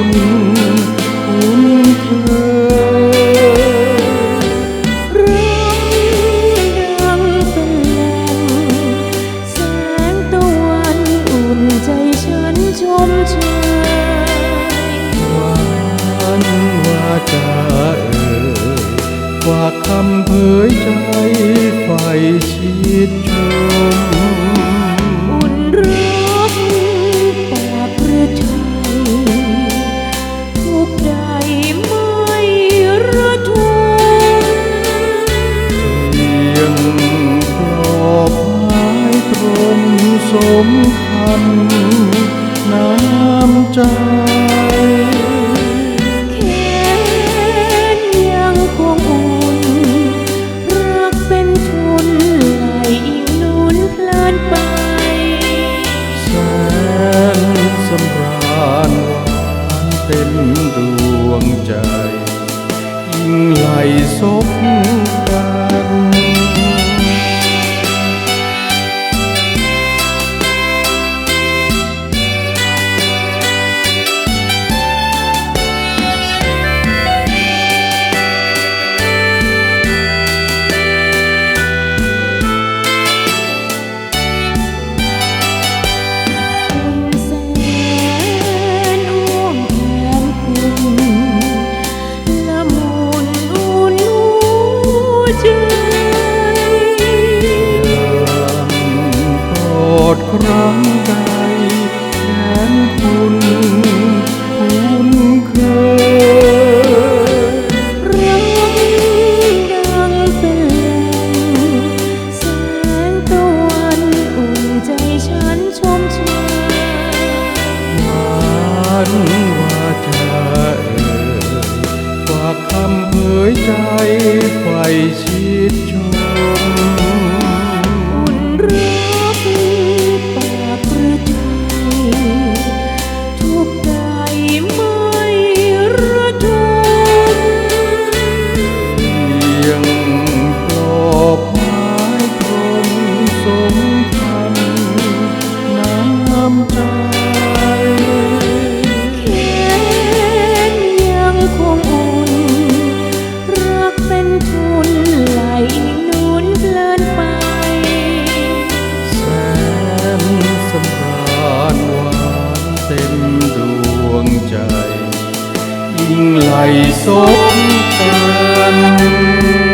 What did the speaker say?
คุ้นเคยเรื่องดังเป็นแสงตะวันอุ่นใจฉันชมเชยวันวาจาเอ่ยฝาคำเผยใจไฟชิดชม สมคันน้ำใจ 爱妻。 ยิ่งไหลสบกัน